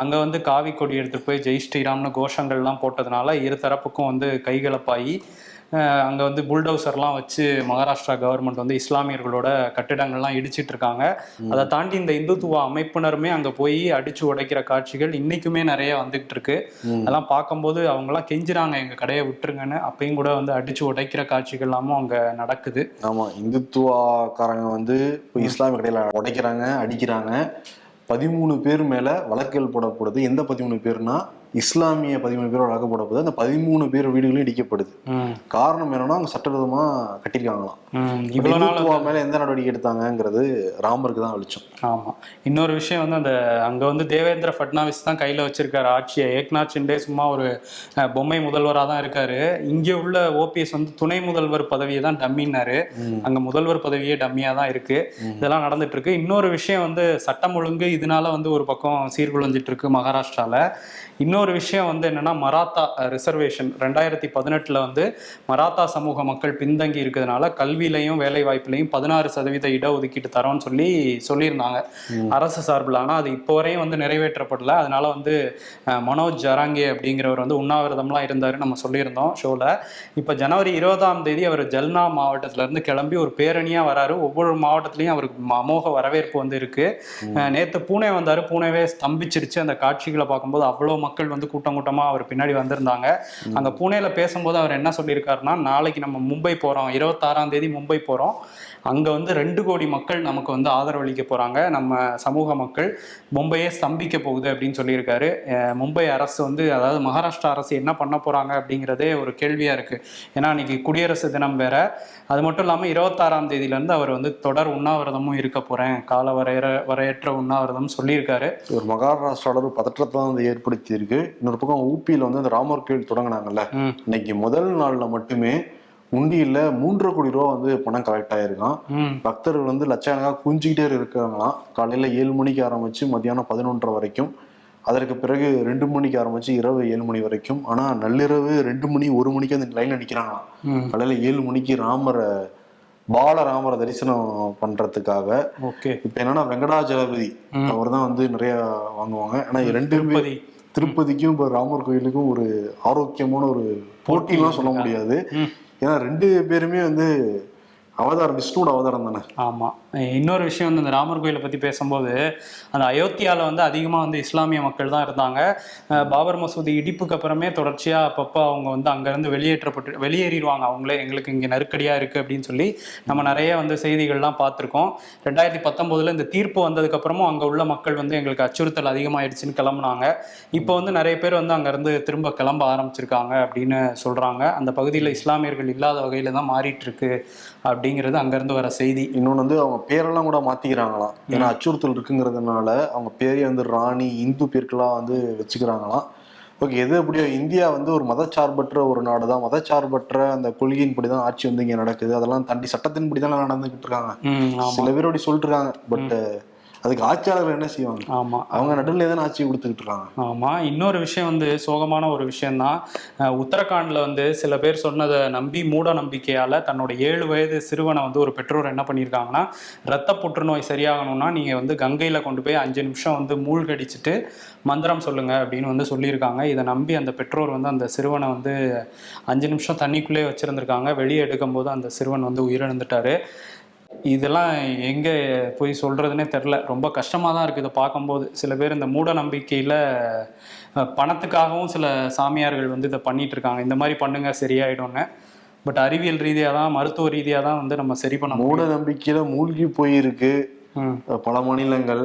அங்கே வந்து காவி கொடி எடுத்துட்டு போய் ஜெய் ஸ்ரீராம்னு கோஷங்கள்லாம் போட்டதுனால இரு தரப்புக்கும் வந்து கைகலப்பாகி அங்க வந்து புல்டோசர்லாம் வச்சு மகாராஷ்டிரா கவர்மெண்ட் வந்து இஸ்லாமியர்களோட கட்டிடங்கள்லாம் இடிச்சிட்டு இருக்காங்க அதை தாண்டி இந்த இந்துத்துவ அமைப்பினருமே அங்க போய் அடிச்சு உடைக்கிற காட்சிகள் இன்னைக்குமே நிறைய வந்துகிட்டு இருக்கு அதெல்லாம் பார்க்கும்போது அவங்கெல்லாம் கெஞ்சுறாங்க எங்க கடையை விட்டுருங்கன்னு. அப்பயும் கூட வந்து அடிச்சு உடைக்கிற காட்சிகள் எல்லாமும் அங்க நடக்குது. ஆமா இந்துத்துவாக்காரங்க வந்து இப்போ இஸ்லாமிய கடையில உடைக்கிறாங்க அடிக்கிறாங்க. பதிமூணு பேர் மேல வழக்குகள் போடப்படுது. எந்த பதிமூணு பேர்னா இஸ்லாமிய பதிமூணு பேர் வழக்கப்பட போது அந்த பதிமூணு பேர் வீடுகளும் இடிக்கப்படுது. காரணம் என்னன்னா அவங்க சட்டவிரோதமா கட்டியிருக்காங்களாம். இந்துத்துவா மேல எந்த நடவடிக்கை எடுத்தாங்கங்கிறது ராமருக்கு தான் வெளிச்சம். ஆமா. இன்னொரு விஷயம் வந்து அந்த அங்க வந்து தேவேந்திர ஃபட்னாவிஸ் தான் கையில வச்சிருக்காரு ஆட்சியை. ஏக்நாத் ஷிண்டே சும்மா ஒரு பொம்மை முதல்வராக தான் இருக்காரு. இங்க உள்ள ஓபிஎஸ் வந்து துணை முதல்வர் பதவியை தான் டம்மின்னாரு. அங்க முதல்வர் பதவியே டம்மியா தான் இருக்கு. இதெல்லாம் நடந்துட்டு இருக்கு இன்னொரு விஷயம் வந்து சட்டம் ஒழுங்கு இதனால வந்து ஒரு பக்கம் சீர்குலைஞ்சிட்டு இருக்கு மகாராஷ்டிரால. இன்னொரு விஷயம் வந்து என்னன்னா மராத்தா ரிசர்வேஷன் ரெண்டாயிரத்தி பதினெட்டுல வந்து மராத்தா சமூக மக்கள் பின்தங்கி இருக்கிறதுனால கல்வியிலையும் வேலை வாய்ப்புலையும் பதினாறு சதவீத இடஒதுக்கீட்டு தரோம்னு சொல்லி சொல்லியிருந்தாங்க. அரசு சார்பில். ஆனால் அது இப்போ வரையும் வந்து நிறைவேற்றப்படல. அதனால வந்து மனோஜ் ஜராங்கே அப்படிங்கிறவர் வந்து உண்ணாவிரதம்லாம் இருந்தார் நம்ம சொல்லியிருந்தோம் ஷோவில் இப்போ ஜனவரி இருபதாம் தேதி அவர் ஜல்னா மாவட்டத்துல இருந்து கிளம்பி ஒரு பேரணியாக வராரு. ஒவ்வொரு மாவட்டத்துலையும் அவருக்கு அமோக வரவேற்பு வந்து இருக்கு. அஹ், நேத்து பூனே வந்தாரு. பூனேவே ஸ்தம்பிச்சிருச்சு. அந்த காட்சிகளை பார்க்கும்போது அவ்வளோ மக்கள் வந்து கூட்டம் கூட்டமா அவர் பின்னாடி வந்திருந்தாங்க. அங்க பூனேல பேசும்போது அவர் என்ன சொல்லியிருக்காருன்னா நாளைக்கு நம்ம மும்பை போறோம். இருபத்தாறாம் தேதி மும்பை போறோம். அங்க வந்து ரெண்டு கோடி மக்கள் நமக்கு வந்து ஆதரவளிக்க போறாங்க. நம்ம சமூக மக்கள் மும்பையே ஸ்தம்பிக்க போகுது அப்படின்னு சொல்லியிருக்காரு. மும்பை அரசு வந்து அதாவது மகாராஷ்டிரா அரசு என்ன பண்ண போறாங்க அப்படிங்கிறதே ஒரு கேள்வியா இருக்கு. ஏன்னா இன்னைக்கு குடியரசு தினம் வேற. அது மட்டும் இல்லாம இருபத்தாறாம் தேதியில இருந்து அவர் வந்து தொடர் உண்ணாவிரதமும் இருக்க போறேன். கால வரையற வரையற்ற உண்ணாவிரதம் சொல்லியிருக்காரு. ஒரு மகாராஷ்டிரால ஒரு பதற்றத்தை வந்து ஏற்படுத்தி இருக்கு இன்னொரு பக்கம் ஊபியில வந்து அந்த ராமர் கோயில் தொடங்கினாங்கல்ல. இன்னைக்கு முதல் நாள்ல மட்டுமே உண்டியில மூன்றரை கோடி ரூபா வந்து பணம் கலெக்ட் ஆயிருக்கான். பக்தர்கள் வந்து லட்சக்கணக்காக குஞ்சிக்கிட்டே இருக்காங்களாம். காலையில ஏழு மணிக்கு ஆரம்பிச்சு மத்தியானம் பதினொன்றரை வரைக்கும். அதற்கு பிறகு ரெண்டு மணிக்கு ஆரம்பிச்சு இரவு ஏழு மணி வரைக்கும். ஆனா நள்ளிரவு ரெண்டு மணி ஒரு மணிக்கு அந்த லைன்ல நிக்கிறாங்களாம். ம். காலையில ஏழு மணிக்கு ராமரை பாலராமரை தரிசனம் பண்றதுக்காக. ஓகே. இப்ப என்னன்னா வெங்கடாஜலபதி அவர் தான் வந்து நிறைய வாங்குவாங்க. ஆனா ரெண்டு திருப்பதிக்கும் இப்போ ராமர் கோயிலுக்கும் ஒரு ஆரோக்கியமான ஒரு போட்டிலாம் சொல்ல முடியாது. ஏன்னா ரெண்டு பேருமே வந்து அவதாரம் விஷ்ணுவோட அவதாரம் தானே? ஆமா. இன்னொரு விஷயம் வந்து இந்த ராமர் கோயிலை பற்றி பேசும்போது அந்த அயோத்தியாவில் வந்து அதிகமாக வந்து இஸ்லாமிய மக்கள் தான் இருந்தாங்க. பாபர் மசூதி இடிப்புக்கு அப்புறமே தொடர்ச்சியாக அப்பப்போ அவங்க வந்து அங்கேருந்து வெளியேற்றப்பட்டு வெளியேறிடுவாங்க. அவங்களே எங்களுக்கு இங்கே நெருக்கடியாக இருக்குது அப்படின்னு சொல்லி நம்ம நிறைய வந்து செய்திகள்லாம் பார்த்துருக்கோம். ரெண்டாயிரத்தி பத்தொம்போதில் இந்த தீர்ப்பு வந்ததுக்கப்புறமும் அங்கே உள்ள மக்கள் வந்து எங்களுக்கு அச்சுறுத்தல் அதிகமாகிடுச்சின்னு கிளம்புனாங்க. இப்போ வந்து நிறைய பேர் வந்து அங்கேருந்து திரும்ப கிளம்ப ஆரம்பிச்சிருக்காங்க அப்படின்னு சொல்கிறாங்க அந்த பகுதியில் இஸ்லாமியர்கள் இல்லாத வகையில் தான் மாறிட்டு இருக்கு அப்படிங்கிறது அங்கேருந்து வர செய்தி. இன்னொன்று வந்து அவங்க பேரெல்லாம் கூட மாத்திக்கிறாங்களாம். ஏன்னா அச்சுறுத்தல் இருக்குங்கிறதுனால அவங்க பேரே வந்து ராணி இந்து பேர்களாக வந்து வச்சுக்கிறாங்களாம். ஓகே எது எப்படியோ இந்தியா வந்து ஒரு மதச்சார்பற்ற ஒரு நாடு தான் மதச்சார்பற்ற அந்த கொள்கையின்படி தான் ஆட்சி வந்து இங்கே நடக்குது. அதெல்லாம் தாண்டி சட்டத்தின்படி தான் நடந்துகிட்டு இருக்காங்க. சில பேர் அப்படி சொல்லிட்டு இருக்காங்க. பட் அதுக்கு ஆட்சியாளர்கள் என்ன செய்வாங்க? ஆமா. அவங்க நடுவில் தானே ஆட்சி கொடுத்துக்கிட்டு இருக்காங்க ஆமா. இன்னொரு விஷயம் வந்து சோகமான ஒரு விஷயம்தான் உத்தரகாண்ட்ல வந்து சில பேர் சொன்னதை நம்பி மூட நம்பிக்கையால தன்னோட ஏழு வயது சிறுவனை வந்து ஒரு பெற்றோர் என்ன பண்ணியிருக்காங்கன்னா ரத்த புற்றுநோய் சரியாகணும்னா நீங்க வந்து கங்கையில கொண்டு போய் அஞ்சு நிமிஷம் வந்து மூழ்கடிச்சிட்டு மந்திரம் சொல்லுங்க அப்படின்னு வந்து சொல்லியிருக்காங்க. இதை நம்பி அந்த பெற்றோர் வந்து அந்த சிறுவனை வந்து அஞ்சு நிமிஷம் தண்ணிக்குள்ளே வச்சிருந்திருக்காங்க. வெளியே எடுக்கும்போது அந்த சிறுவன் வந்து உயிரிழந்துட்டாரு. இதெல்லாம் எங்க போய் சொல்றதுனே தெரில ரொம்ப கஷ்டமா தான் இருக்கு இதை பார்க்கும்போது. சில பேர் இந்த மூட நம்பிக்கையில பணத்துக்காகவும் சில சாமியார்கள் வந்து இதை பண்ணிட்டு இருக்காங்க. இந்த மாதிரி பண்ணுங்க சரியாயிடும்னு. பட் அறிவியல் ரீதியாக தான் மருத்துவ ரீதியாக தான் வந்து நம்ம சரி பண்ண மூட நம்பிக்கையில மூழ்கி போயிருக்கு. பல மாநிலங்கள்.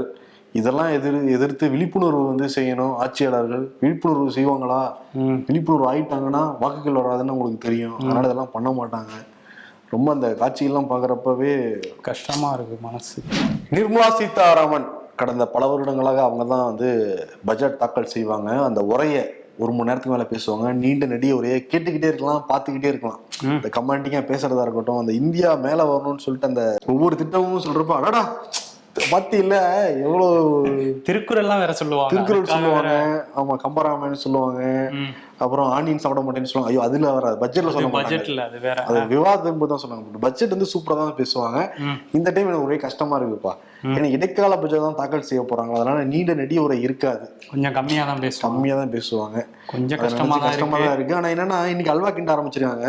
இதெல்லாம் எதிர் எதிர்த்து விழிப்புணர்வு வந்து செய்யணும். ஆட்சியாளர்கள் விழிப்புணர்வு செய்வாங்களா? விழிப்புணர்வு ஆயிட்டாங்கன்னா வாக்குகள் வராதுன்னு உங்களுக்கு தெரியும். அதனால இதெல்லாம் பண்ண மாட்டாங்க. ரொம்ப அந்த காட்சிகள்லாம் பார்க்குறப்பவே கஷ்டமா இருக்கு மனசு. நிர்மலா சீதாராமன் கடந்த பல வருடங்களாக அவங்க தான் வந்து பட்ஜெட் தாக்கல் செய்வாங்க. அந்த உரையை ஒரு மணி நேரத்துக்கு மேல பேசுவாங்க. நீண்ட நெடிய உரையை கேட்டுக்கிட்டே இருக்கலாம் பார்த்துக்கிட்டே இருக்கலாம். இந்த கமாண்டிங்கா பேசுறதா இருக்கட்டும் அந்த இந்தியா மேல வரணும்னு சொல்லிட்டு அந்த ஒவ்வொரு திட்டமும் சொல்றப்ப அடடா பத்தி இல்ல எவ்வளவு திருக்குறள்லாம் வேற சொல்லுவாங்க. திருக்குறள் சொல்லுவாங்க. ஆமா கம்பராமாயணம் சொல்லுவாங்க. அப்புறம் ஆனியன் சாப்பிட மாட்டேன்னு சொல்லுவாங்க. ஐயோ அதுல வராது. பட்ஜெட்ல சொல்ல பட்ஜெட்ல அது வேற. அது விவாதம் தான் சொன்னாங்க பட்ஜெட் வந்து சூப்பரா தான் பேசுவாங்க. இந்த டைம் எனக்கு ஒரே கஷ்டமா இருக்குப்பா. ஏன்னா இடைக்கால பட்ஜெட் தான் தாக்கல் செய்ய போறாங்க. அதனால நீண்ட நெடிய உரை இருக்காது. கொஞ்சம் கம்மியா தான் பேசுவாங்க. கம்மியா தான் பேசுவாங்க. கொஞ்சம் கஷ்டமா கஷ்டமா இருக்கு தான் இருக்கு. ஆனா என்னன்னா இன்னைக்கு அல்வா கிண்ட ஆரம்பிச்சிருக்காங்க.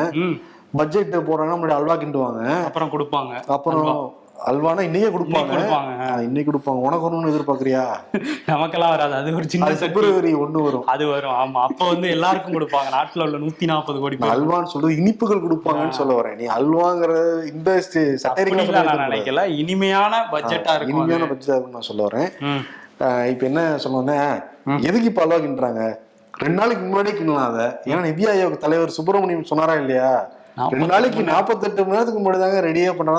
பட்ஜெட் போறாங்கன்னா முன்னாடி அல்வா கிண்டுவாங்க. அப்புறம் கொடுப்பாங்க. அப்புறம் அல்வானா இன்னைக்கே கொடுப்பாங்க. இன்னைக்கு கொடுப்பாங்க. உனக்கு ஒண்ணு எதிர்பார்க்கறியா? நமக்கெல்லாம் வராது. அது ஒரு சின்ன பிப்ரவரி ஒண்ணு வரும். அது வரும். ஆமா. அப்ப வந்து எல்லாருக்கும் கொடுப்பாங்க. நாட்டுல உள்ள நூத்தி நாற்பது கோடி அல்வான்னு சொல்றது இனிப்புகள் கொடுப்பாங்கன்னு சொல்ல வரேன். நீ அல்வாங்கிற இந்த நான் நினைக்கல. இனிமையான பட்ஜெட்டா இருக்கும் இனிமையான பட்ஜெட் நான் சொல்ல வரேன். இப்ப என்ன சொல்ல வந்தேன்? எதுக்கு இப்ப அல்வா கிண்டுறாங்க? ரெண்டு நாளைக்கு முன்னாடி கிண்ணலாம் அதை. ஏன்னா நிதி ஆயோக் தலைவர் சுப்பிரமணியம் சொன்னாரா இல்லையா? ரெண்டு நாளைக்கு நாற்பத்தெட்டு மணி நேரத்துக்கு முன்னாடி தாங்க ரெடியா பண்ணா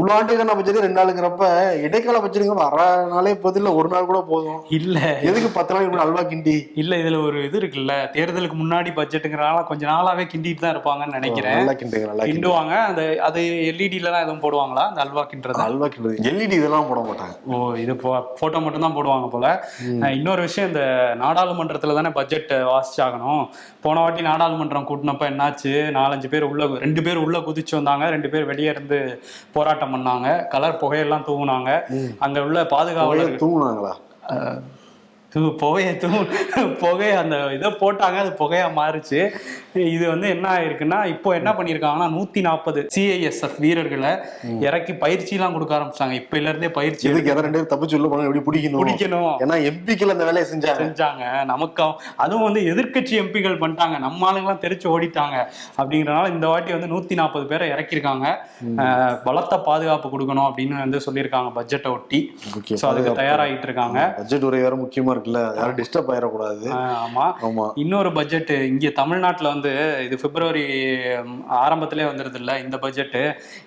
உள்ளாண்டுக்கான பட்ஜெட் ரெண்டு நாளுங்கிறப்ப இடைக்கால பட்ஜெட்டுங்க அரை நாளே போதும் இல்ல ஒரு நாள் கூட போதும். இல்ல. எதுக்கு பத்து நாளைக்கு அல்வா கிண்டி? இல்ல இதுல ஒரு இது இருக்குல்ல தேர்தலுக்கு முன்னாடி பட்ஜெட்டுங்கிறனால கொஞ்ச நாளாவே கிண்டிட்டு தான் இருப்பாங்கன்னு நினைக்கிறேன். நல்லா கிண்டுங்க நல்லா கிண்டு கிண்டுவாங்க. அந்த அது எல்இடில தான் எதுவும் போடுவாங்களா? அந்த அல்வா கிண்டுறது? அல்வா கிண்டுறது. எல்இடி இதெல்லாம் போட மாட்டாங்க. ஓ இது போட்டோ மட்டும் தான் போடுவாங்க போல. இன்னொரு விஷயம் இந்த நாடாளுமன்றத்துல தானே பட்ஜெட் வாசிச்சாகணும். போன வாட்டி நாடாளுமன்றம் கூட்டினப்ப என்னாச்சு? நாலஞ்சு பேர் உள்ள ரெண்டு பேர் உள்ள குதிச்சு வந்தாங்க. ரெண்டு பேர் வெளியே இருந்து போராட்டம் பண்ணாங்க. கலர் புகையெல்லாம் தூவுனாங்க. அங்க உள்ள பாதுகாவலர் தூங்குனாங்களா தூ புகையை தூ புகை அந்த இதை போட்டாங்க அது புகையா மாறுச்சு. இது வந்து என்ன ஆயிருக்குன்னா இப்போ என்ன பண்ணியிருக்காங்கன்னா நூத்தி நாற்பது சிஐஎஸ்எஃப் வீரர்களை இறக்கி பயிற்சிலாம் கொடுக்க ஆரம்பிச்சாங்க இப்ப இருந்தே பயிற்சி எதுக்கு எதை ரெண்டு பேரும் தப்பிச்சு உள்ள போனாங்க எப்படி பிடிக்கணும்? பிடிக்கணும். ஏன்னா எம்பிக்கள் அந்த வேலையை செஞ்சாங்க. செஞ்சாங்க. நமக்கு அதுவும் வந்து எதிர்க்கட்சி எம்பிகள் பண்ணிட்டாங்க. நம்ம ஆளுங்கெல்லாம் தெரிச்சு ஓடிட்டாங்க. அப்படிங்கறனால இந்த வாட்டி வந்து நூத்தி நாற்பது பேரை இறக்கியிருக்காங்க. பலத்த பாதுகாப்பு கொடுக்கணும் அப்படின்னு வந்து சொல்லியிருக்காங்க பட்ஜெட்டை ஒட்டி. ஸோ அதுக்கு தயாராகிட்டு இருக்காங்க. பட்ஜெட் உரை வேற முக்கியமா இருக்குல்ல யாரும் டிஸ்டர்ப் ஆயிடக்கூடாது ஆமா. ஆமா. இன்னொரு பட்ஜெட் இங்க தமிழ்நாட்டுல வந்து இது பிப்ரவரி ஆரம்பத்திலே வந்துருது இல்ல இந்த பட்ஜெட்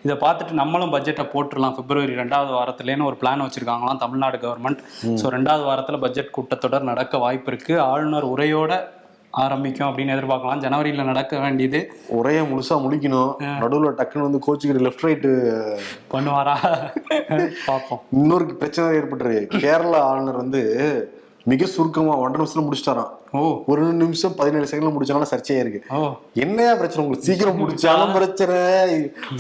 இதை பார்த்துட்டு நம்மளும் பட்ஜெட்டை போட்டுடலாம். பிப்ரவரி ரெண்டாவது வாரத்துலேன்னு ஒரு பிளான் வச்சிருக்காங்களாம் தமிழ்நாடு கவர்மெண்ட் ஸோ ரெண்டாவது வாரத்துல பட்ஜெட் கூட்டத்தொடர் நடக்க வாய்ப்பு இருக்கு. ஆளுநர் உரையோட ஆரம்பிக்கும் அப்படின்னு எதிர்பார்க்கலாம். ஜனவரியில நடக்க வேண்டியது. உரைய முழுசா முடிக்கணும். நடுவுல டக்குன்னு வந்து கோச்சுக்கிட்டு லெஃப்ட் ரைட்டு பண்ணுவாரா? பார்ப்போம். இன்னொரு பிரச்சனை ஏற்பட்டுரு கேரளா ஆளுநர் வந்து மிக சுருக்கமாக ஒன்றரை நிமிஷத்தில் முடிச்சிட்டாராம். ஒரு நிமிஷம் பதினேழு செகண்ட்ல முடிச்சனால சர்ச்சையா இருக்கு. என்னையா பிரச்சனை? உங்களுக்கு சீக்கிரம் முடிச்சாலும் பிரச்சனை.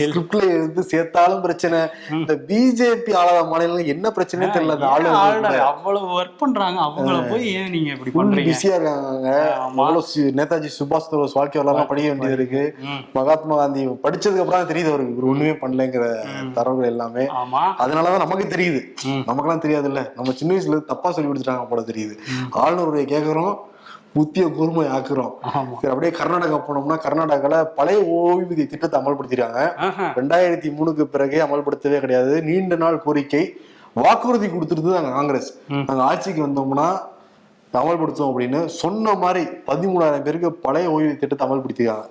ஸ்கிரிப்ட்ல எடுத்து சேர்த்தாலும் பிரச்சனை. இந்த பிஜேபி ஆளாத மாநிலம் என்ன பிரச்சனையே தெரியல. அந்த அவ்வளவு ஒர்க் பண்றாங்க? அவங்கள போய் ஏன் நீங்க இப்படி பண்றீங்க? பிஸியா இருக்காங்க. அவ்வளவு நேதாஜி சுபாஷ் சந்திர வாழ்க்கை வரலாறு படிக்க வேண்டியது இருக்கு. மகாத்மா காந்தி படிச்சதுக்கு அப்புறம் தெரியுது அவருக்கு. இவர் ஒண்ணுமே பண்ணலைங்கிற தரவுகள் எல்லாமே. அதனாலதான் நமக்கு தெரியுது. நமக்கெல்லாம் தெரியாது இல்ல நம்ம சின்ன வயசுல இருந்து தப்பா சொல்லி கொடுத்துட்டாங்க போல தெரியுது. ஆளுநருடைய கேக்குறோம். புத்திய கூர்மை ஆக்குறோம். அப்படியே கர்நாடகா போனோம்னா கர்நாடகால பழைய ஓய்வூதிய திட்டத்தை அமல்படுத்திடுறாங்க. ரெண்டாயிரத்தி மூணுக்கு பிறகு அமல்படுத்தவே கிடையாது. நீண்ட நாள் கோரிக்கை. வாக்குறுதி கொடுத்துருந்தது நாங்க காங்கிரஸ். ம். நாங்க ஆட்சிக்கு வந்தோம்னா அமல்படுத்துவோம் அப்படின்னு சொன்ன மாதிரி பதிமூணாயிரம் பேருக்கு பழைய ஓய்வூதிய திட்டத்தை அமல்படுத்திருக்காங்க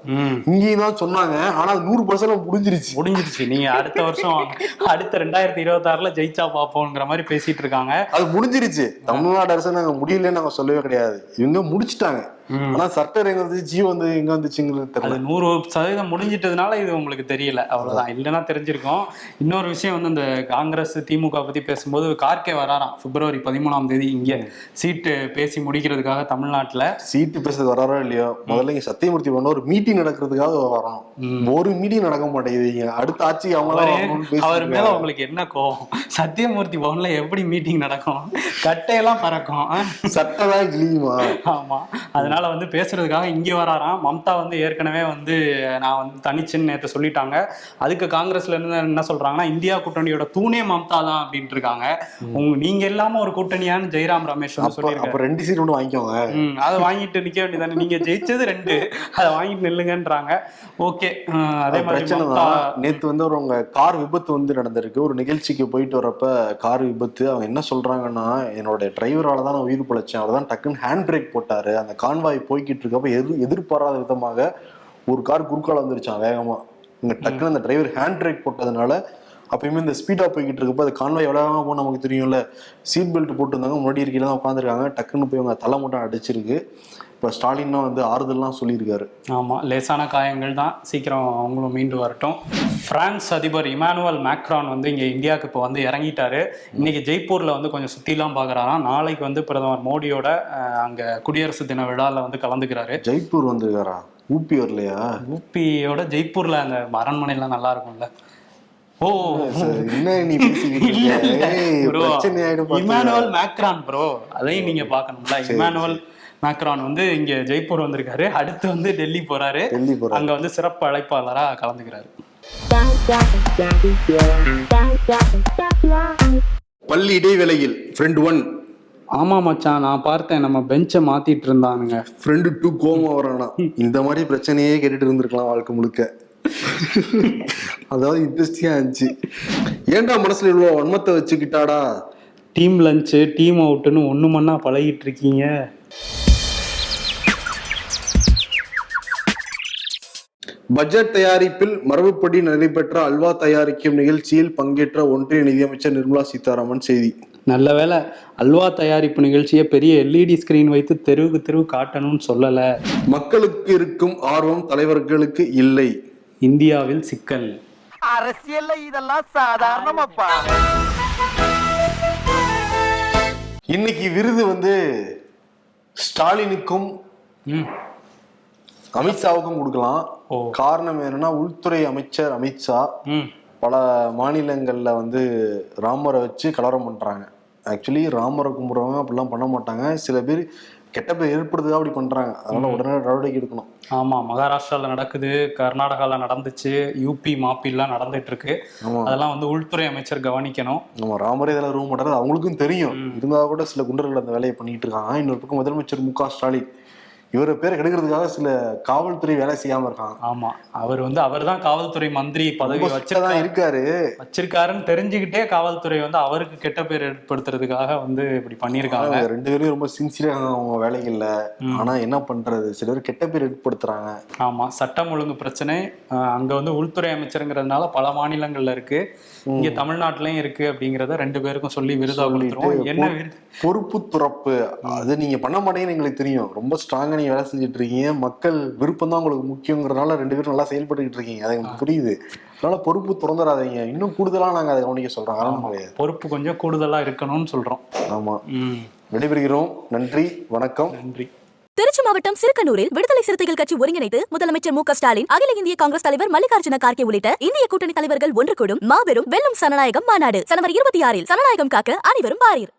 இங்கேயும் தான் சொன்னாங்க. ஆனா நூறு பர்சன்ட் முடிஞ்சிருச்சு. முடிஞ்சிருச்சு. நீங்க அடுத்த வருஷம் அடுத்த ரெண்டாயிரத்தி இருபத்தி ஆறுல ஜெயிச்சா பாப்போங்கிற மாதிரி பேசிட்டு இருக்காங்க. அது முடிஞ்சிருச்சு. தமிழ்நாடு அரசு நாங்க முடியலன்னு நாங்க சொல்லவே கிடையாது. இவங்க முடிச்சிட்டாங்க. ஆனா எங்க வந்துச்சு ஜீவ் வந்து எங்க வந்துச்சுங்கிறது தெரியல. நூறு சதவீதம் முடிஞ்சிட்டதுனால இது உங்களுக்கு தெரியல. அவ்வளவுதான். இல்லைன்னா தெரிஞ்சிருக்கும். இன்னொரு விஷயம் வந்து இந்த காங்கிரஸ் திமுக பத்தி பேசும்போது கார்கே வராராம். பிப்ரவரி பதிமூணாம் தேதி இங்க சீட்டு பேசி முடிக்கிறதுக்காக தமிழ்நாட்டுல. சீட்டு பேசுறதுக்கு வராரோ இல்லையோ? முதல்ல இங்க சத்தியமூர்த்தி பண்ண ஒரு மீட்டிங் நடக்கிறதுக்காக வரணும். ஒரு மீட்டிங் நடக்க மாட்டேங்குது அடுத்த ஆட்சி அவங்க அவரு- மேல. உங்களுக்கு என்ன கோவம்? சத்தியமூர்த்தி பவன்ல எப்படி மீட்டிங் நடக்கும்? கட்டையெல்லாம் பறக்கும். ஆ? சட்டம் தான் கிளியுமா ஆமா. அதனால வந்து பேசுறதுக்காக இங்க வராராம். மம்தா வந்து ஏற்கனவே வந்து நான் வந்து தனிச்சுன்னு நேற்று சொல்லிட்டாங்க. அதுக்கு காங்கிரஸ்ல இருந்து என்ன சொல்றாங்கன்னா இந்தியா கூட்டணியோட தூணே மம்தா தான் அப்படின்ட்டு இருக்காங்க. உங்க நீங்க இல்லாம ஒரு கூட்டணியான்னு ஜெயராம் ரமேஷ் வந்து அப்ப ரெண்டு சீட் ஒன்று வாங்கிக்கோங்க. அதை வாங்கிட்டு நிக்க வேண்டியதானே நீங்க ஜெயிச்சது ரெண்டு. அதை வாங்கிட்டு நில்லுங்கன்றாங்க. ஓகே. அதே மாதிரி நேத்து வந்து ஒரு உங்க கார் விபத்து வந்து நடந்திருக்கு. ஒரு நிகழ்ச்சிக்கு போயிட்டு வரப்ப கார் விபத்து. அவங்க என்ன சொல்றாங்கன்னா என்னோட டிரைவரால தான் நான் உயிர் பிழைச்சேன். அவர் தான் டக்குன்னு ஹேண்ட் பிரேக் போட்டாரு. அந்த கான்வாய் போய்கிட்டு இருக்கப்ப எது எதிர்பாராத விதமாக ஒரு கார் குறுக்கால வந்துருச்சான் வேகமாக இங்கே டக்குன்னு அந்த டிரைவர் ஹேண்ட் பிரேக் போட்டதுனால அப்பயுமே இந்த ஸ்பீடா போய்கிட்டு இருக்கப்ப அது கான்வாய் எவ்வளவு வேகமா போகும் நமக்கு தெரியும்ல. சீட் பெல்ட் போட்டிருந்தாங்க முன்னாடி இருக்கையில தான் உட்காந்துருக்காங்க டக்குன்னு போய் அவங்க தலை மட்டும் அடிச்சிருக்கு. இப்ப ஸ்டாலின் வந்து ஆறுதல்லாம் சொல்லியிருக்காரு. ஆமா லேசான காயங்கள் தான் சீக்கிரம் அவங்களும் மீண்டு வரட்டும். பிரான்ஸ் அதிபர் இமானுவல் மேக்ரான் வந்து இங்க இந்தியாவுக்கு இப்போ வந்து இறங்கிட்டாரு. இன்னைக்கு ஜெய்ப்பூர்ல வந்து கொஞ்சம் சுத்திலாம் பாக்குறாராம். நாளைக்கு வந்து பிரதமர் மோடியோட அங்க குடியரசு தின விழால வந்து கலந்துக்கிறாரு. ஜெய்ப்பூர் வந்திருக்காரா? ஊபி வரலையா? ஊப்பியோட ஜெய்ப்பூர்ல அந்த அரண்மனைலாம் நல்லா இருக்கும்ல. ஓ. என்ன நீ. Emmanuel Macron bro. அதையும் நீங்க பார்க்கணும்ல. இமானுவல் மேக்ரான் வந்து இங்க ஜெய்ப்பூர் வந்திருக்காரு. அடுத்து வந்து டெல்லி போறாரு. டெல்லி போறாரு. அங்க வந்து சிறப்பு அழைப்பாளரா கலந்துக்கிறாரு. பள்ளி இடைவேளையில் ஃப்ரெண்ட் ஒன் ஆமா மச்சான். நான் பார்த்தேன். நம்ம பெஞ்சை மாத்திட்டு இருந்தானுங்க. ஃப்ரெண்டு டூ கோமா வரானா? இந்த மாதிரி பிரச்சனையே கேட்டுட்டு இருந்திருக்கலாம் வாழ்க்கை முழுக்க. அதாவது இன்ட்ரெஸ்டிங்காக இருந்துச்சு. ஏன்டா மனசில் இவ்வளோ வன்மத்தை வச்சுக்கிட்டாடா? டீம் லஞ்சு டீம் அவுட்டுன்னு ஒன்று மண்ணா பழகிட்டு இருக்கீங்க. பட்ஜெட் தயாரிப்பில் மரபுப்படி நடைபெற்ற அல்வா தயாரிக்கும் நிகழ்ச்சியில் பங்கேற்ற ஒன்றிய நிதியமைச்சர் நிர்மலா சீதாராமன் செய்தி. நல்ல வேலை அல்வா தயாரிப்பு நிகழ்ச்சியை பெரிய எல்இடி ஸ்கிரீன் வைத்து தெருவுக்கு தெருவு காட்டணும்னு சொல்லலை. மக்களுக்கு இருக்கும் ஆர்வம் தலைவர்களுக்கு இல்லை. இந்தியாவில் சிக்கல். அரசியல்ல இதெல்லாம் சாதாரணமாப்பா. இன்னைக்கு விருது வந்து ஸ்டாலினுக்கும் அமித்ஷாவுக்கும் கொடுக்கலாம். காரணம் என்னன்னா உள்துறை அமைச்சர் அமித்ஷா ம். பல மாநிலங்கள்ல வந்து ராமரை வச்சு கலவரம் பண்றாங்க. ஆக்சுவலி ராமரை கும்பிடுறவங்க அப்படிலாம் பண்ண மாட்டாங்க. சில பேர் கெட்ட பேர் ஏற்படுத்துதா அப்படி பண்றாங்க. அதனால உடனே நடவடிக்கை எடுக்கணும். ஆமா மகாராஷ்டிரால நடக்குது கர்நாடகால நடந்துச்சு யூபி மாப்பிலாம் நடந்துட்டு இருக்கு அதெல்லாம் வந்து உள்துறை அமைச்சர் கவனிக்கணும். நம்ம ராமரே இதெல்லாம் ரூம் மாட்டாரு அவங்களுக்கும் தெரியும். இருந்தா கூட சில குண்டர்கள் அந்த வேலையை பண்ணிட்டு இருக்காங்க. இன்னொரு பக்கம் முதலமைச்சர் மு க ஸ்டாலின் இவர பேரை கெடுக்கிறதுக்காக சில காவல்துறை வேலை செய்யாம இருக்காங்க ஆமா. அவர் வந்து அவர்தான் காவல்துறை மந்திரி பதவி தான் வச்சிருக்காரு. இருக்காரு. வச்சிருக்காருன்னு தெரிஞ்சுக்கிட்டே காவல்துறை வந்து அவருக்கு கெட்ட பேர் ஏற்படுத்துறதுக்காக வந்து இப்படி பண்ணியிருக்காங்க. ரெண்டு பேரும் ரொம்ப சின்சியரா அவங்க வேலைகள்ல. ஆனா என்ன பண்றது? சில பேர் கெட்ட பேர் ஏற்படுத்துறாங்க. ஆமா. சட்டம் ஒழுங்கு பிரச்சனை அங்க வந்து உள்துறை அமைச்சருங்கிறதுனால பல மாநிலங்கள்ல இருக்கு. இங்க தமிழ்நாட்டுலயும் இருக்கு அப்படிங்கறத ரெண்டு பேருக்கும் சொல்லி விருதா கொடுத்துருவோம். என்ன பொறுப்பு துறப்பு. அது நீங்க பண்ண மாட்டீங்கன்னு எங்களுக்கு தெரியும். ரொம்ப ஸ்ட்ராங்கா நீங்க வேலை செஞ்சுட்டு இருக்கீங்க. மக்கள் விருப்பம் தான் உங்களுக்கு முக்கியங்கிறதுனால ரெண்டு பேரும் நல்லா செயல்பட்டுக்கிட்டு இருக்கீங்க. அது எங்களுக்கு புரியுது. அதனால பொறுப்பு திறந்துடாதீங்க இன்னும் கூடுதலா நாங்க அதை கவனிக்க சொல்றோம். பொறுப்பு கொஞ்சம் கூடுதலா இருக்கணும்னு சொல்றோம். ஆமா. விடைபெறுகிறோம். நன்றி. வணக்கம். நன்றி. திருச்சி மாவட்டம் சிறுக்கனூரில் விடுதலை சிறுத்தைகள் கட்சி ஒருங்கிணைத்து முதலமைச்சர் மு ஸ்டாலின் அகில இந்திய காங்கிரஸ் தலைவர் மல்லிகார்ஜுன கார்கே உள்ளிட்ட இந்திய கூட்டணி தலைவர்கள் ஒன்று கூடும். மாபெரும் வெல்லும் சனநாயகம் மாநாடு ஜனவரி இருபத்தி ஆறில் சனநாயகம் காக்க அனைவரும் பாரீர்